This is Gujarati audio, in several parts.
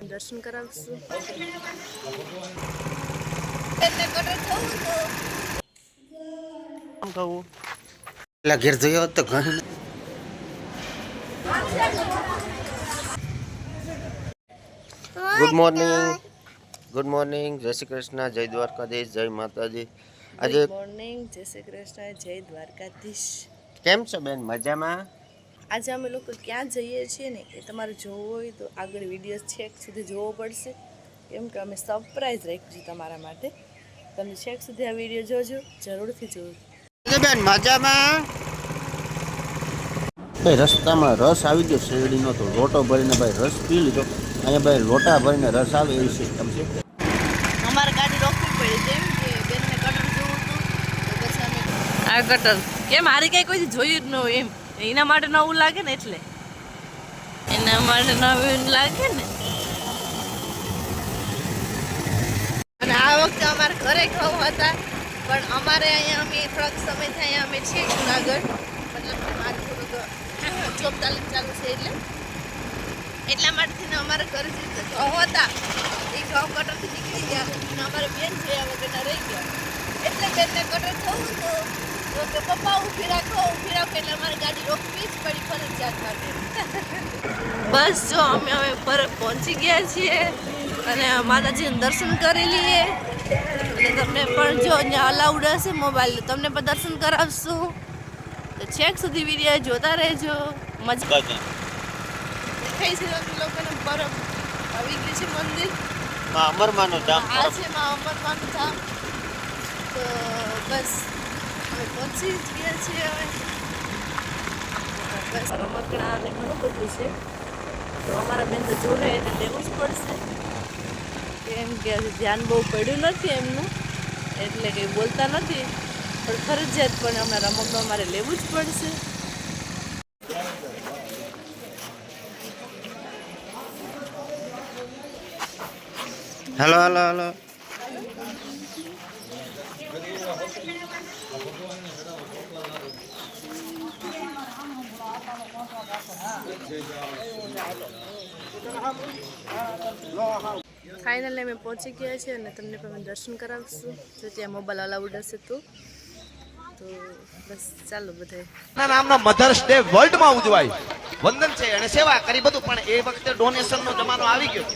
દર્શન કરાવશું. પેલા ઘેર જોયો તો ગુડ મોર્નિંગ ગુડ મોર્નિંગ જય શ્રી કૃષ્ણ. જય દ્વારકાધીશ. જય માતાજી. આજે ગુડ મોર્નિંગ જય શ્રી કૃષ્ણ. જય દ્વારકાધીશ. કેમ છો બેન? મજામાં? આજે અમે લોકો ક્યાં જઈએ છીએ ને એ તમારે જોવો હોય તો આગળ વીડિયો છેક સુધી જોવો પડશે. કેમ કે અમે સરપ્રાઈઝ રાખ્યું છે તમારા માટે. તમે છેક સુધી આ વીડિયો જોજો જરૂરથી જોજો. બેન મજામાં? ભાઈ રસ્તામાં રસ આવી ગયો. શેરડીનો તો લોટો ભરીને ભાઈ રસ પી લીધો. અહીંયા ભાઈ લોટા ભરીને રસ આવે એવી સિસ્ટમ છે અમારે ગાડી રોકવી પડી કેમ કે બેનને કટર જોવું હતું. તો પછી અમે આ કટર કેમ? મારી કઈ કોઈ જોયું જ ન હોય એમ. એના માટે નવું લાગે ને એટલે. એના માટે નવું લાગે ને. અને આ વખતે અમારે ઘરે ઘઉં હતા, પણ અમારે અહીંયા અમે થોડાક સમયથી અહીંયા અમે છીએ જુનાગઢ. મતલબ કે થોડુંક જોબ તાલીમ ચાલુ છે એટલે. એટલા માટેથી અમારે ઘરે જે ઘઉં હતા, એ ઘઉં કટરથી નીકળી ગયા. અને અમારે બેન જોયા વગરના રહી ગયા. એટલે બેનને કટર થવું હતું. તો કે પપ્પા ઊભી રાખો ઊભી રાખો એટલે અમારે ગાડી રોકવી જ પડી ફરજિયાત માટે. બસ જો અમે હવે પર પહોંચી ગયા છીએ અને માતાજીનું દર્શન કરી લઈએ. અને તમને પણ જો અહીંયા અલાઉડ હશે મોબાઈલ તો તમને પણ દર્શન કરાવશું. તો છેક સુધી વીડિયો જોતા રહેજો. મજા થઈ છે લોકોને બરફ આવી ગયું છે મંદિર. અમરમાનું ધામ. આ છે માં અમરમાનું ધામ. તો બસ. હવે પહોંચી જ ગયા છીએ હવે બસ રમકડા અને ઘણું છે તો અમારા બેન તો જોડે એટલે લેવું જ પડશે કેમ કે ધ્યાન બહુ પડ્યું નથી એમનું એટલે કંઈ બોલતા નથી પણ ફરજિયાત પણ અમે રમકડું અમારે લેવું જ પડશે હલો હલો, હાલો. ફાઇનલી અમે પહોંચી ગયા છીએ અને તમને પણ અમે દર્શન કરાવશું. જો ત્યાં મોબાઈલ અલાઉડ હશે તો. તો બસ ચાલો બધા ના નામનો મધર્સ ડે વર્લ્ડમાં ઉજવાય. વંદન છે અને સેવા કરી બધું, પણ એ વખતે ડોનેશનનો જમાનો આવી ગયો.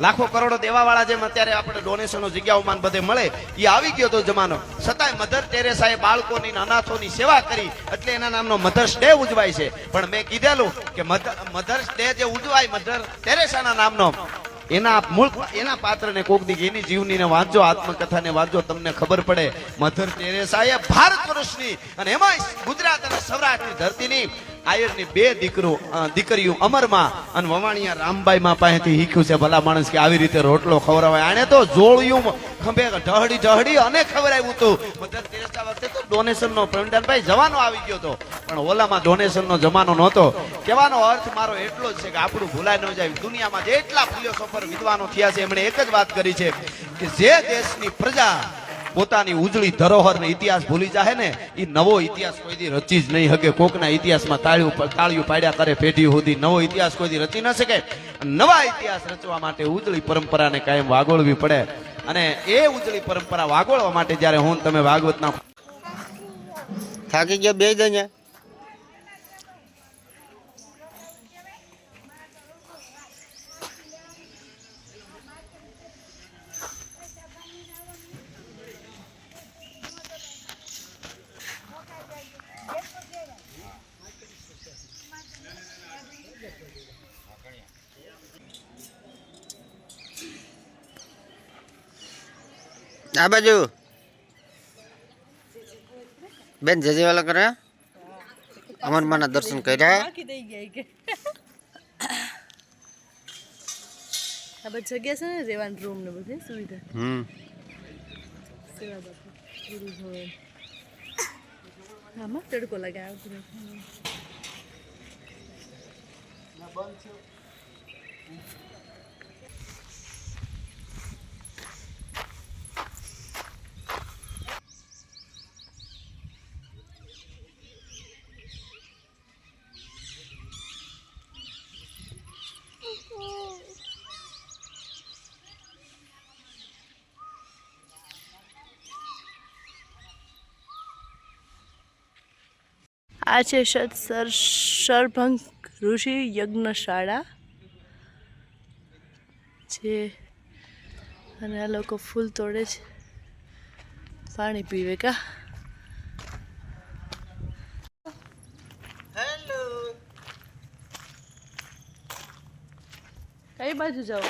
લાખો કરોડો દેવાવાળા જેમ અત્યારે આપણે ડોનેશનો જગ્યાઓમાં બધે મળે એ આવી ગયો હતો જમાનો. છતાંય મધર ટેરેસાએ બાળકોની અનાથોની સેવા કરી, એટલે એના નામનો મધર્સ ડે ઉજવાય છે. પણ મેં કીધેલું કે મધર્સ ડે જે ઉજવાય મધર ટેરેસાના નામનો, એના મૂળ એના પાત્રને કોક દી એની જીવનીને વાંચો આત્મકથાને વાંચો તમને ખબર પડે મધર ટેરેસાએ ભારત વર્ષની અને એમાં ગુજરાત અને સૌરાષ્ટ્રની ધરતીની આયરની બે દીકરો દીકરીઓ અમરમાં અને વવાણિયા રામબાઈ માં પાસેથી શીખ્યું છે ભલા માણસ કે આવી રીતે રોટલો ખવડાવાય. આને તો જોળિયું ખંભે ઢહડી ઢહડી અને ખવડાવ્યું હતું મધર ટેરેસા વખતે તો ડોનેશન નો પ્રવીણભાઈ જવાનો આવી ગયો હતો પણ ઓલામાં ડોનેશન નો જમાનો નહોતો. કહેવાનો અર્થ મારો એટલો જ છે કે આપણું ભૂલાય ન જાય. દુનિયામાં જેટલા ફિલોસોફર વિદ્વાનો થયા છે, એમણે એક જ વાત કરી છે કે જે દેશની પ્રજા પોતાની ઉજળી ધરોહર ઇતિહાસ ભૂલી જાય ને એ નવો ઇતિહાસ કોઈ દી રચી જ નહીં શકે કોકના ઇતિહાસમાં તાળીઓ તાળીઓ પાડ્યા કરે પેઢી સુધી. નવો ઇતિહાસ કોઈથી રચી ન શકે. નવા ઇતિહાસ રચવા માટે ઉજળી પરંપરાને કાયમ વાગોળવી પડે. અને એ ઉજળી પરંપરા વાગોળવા માટે જ્યારે હું તમે ભાગવતના થાકી ગયા બે જ આ બાજુ. બેન જજે વાલા કરે અમરમાના દર્શન કર્યા. આ બધી જગ્યા છે ને રહેવાનું રૂમ ને બધી સુવિધા. હમ. સેવા બાપુ ગુરુ ભવન આમાં તડકો લાગે આવતું નથી. આ છે સર સરભંગ ઋષિ યજ્ઞશાળા છે. અને આ લોકો ફૂલ તોડે છે. પાણી પીવે કા? કઈ બાજુ જાઓ?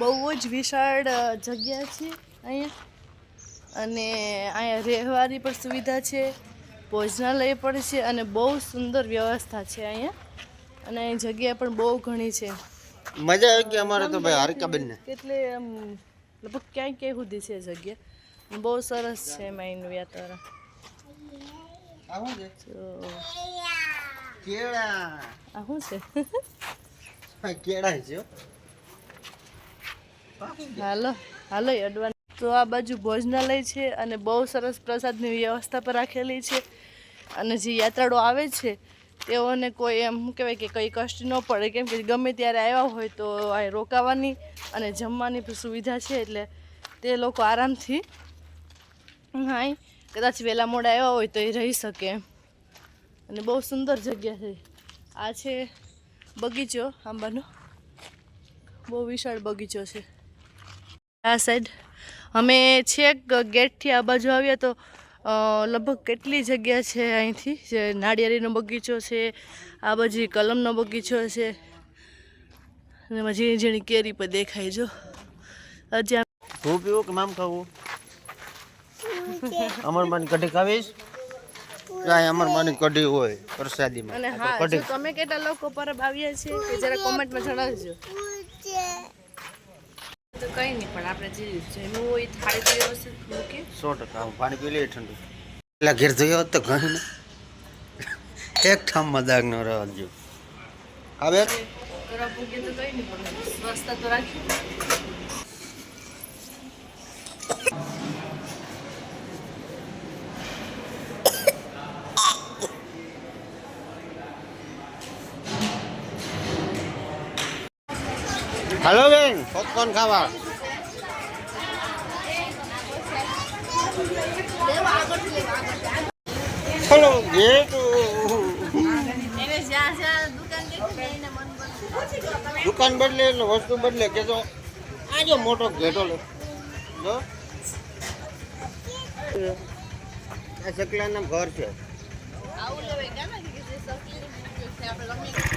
બહુ જ વિશાળ જગ્યા છે અહીંયા. અને અહીંયા રહેવાની પણ સુવિધા છે ભોજનાલય પણ છે અને બહુ સુંદર વ્યવસ્થા છે અહીંયા. અને અહીં જગ્યા પણ બહુ ઘણી છે. મજા આવી ગઈ અમારે તો ભાઈ હારિકાબેન ને એટલે લગભગ ક્યાંય ક્યાંય સુધી છે જગ્યા. બહુ સરસ છે એમાં વાતાવરણ. કેળા. આ શું છે? કેળા છે. હાલો હાલો અડવાન તો આ બાજુ ભોજનાલય છે અને બહુ સરસ પ્રસાદની વ્યવસ્થા પણ રાખેલી છે. અને જે યાત્રાળુ આવે છે, તેઓને કોઈ એમ શું કહેવાય કે કંઈ કષ્ટ ન પડે. કેમ કે ગમે ત્યારે આવ્યા હોય તો અહીં રોકાવાની અને જમવાની સુવિધા છે, એટલે તે લોકો આરામથી હા કદાચ વહેલા મોડા આવ્યા હોય તો એ રહી શકે. અને બહુ સુંદર જગ્યા છે. આ છે બગીચો, આંબાનો. બહુ વિશાળ બગીચો છે. આ સાઈડ અમે છેક ગેટથી આ બાજુ આવ્યા તો લગભગ કેટલી જગ્યા છે અહીંથી? જે નાળિયેરીનો બગીચો છે આ બાજુ કલમનો બગીચો છે અને ઝીણી ઝીણી કેરી પણ દેખાય જો. આમ તું પીવું કે મામ ખાવું? અમરબાની કઢી ખાવીશ? કાંઈ અમરબાની કઢી હોય પ્રસાદીમાં. અને હા તમે કેટલા લોકો પરબ આવ્યા છે કે જરા કોમેન્ટમાં જણાવજો. તો કંઈ નહીં પણ આપણે જે હોય થાળી સો ટકા પાણી પી લઈએ ઠંડુ. એટલે ઘેર જોયો તો ઘણી ને. એક ઠામ મજાક નો રહેજો હવે કરવા પૂગીએ તો કંઈ નહીં પણ સ્વસ્થતા તો રાખીએ. હાલો બેન. પોપકોર્ન ખાવા. ચલો ગેટ દુકાન બદલે એટલે વસ્તુ બદલે કે તો આ જો મોટો ઘેટો લે. જો. આ સકલાના ઘર છે. આવું લેવાય કે સકલી આપણે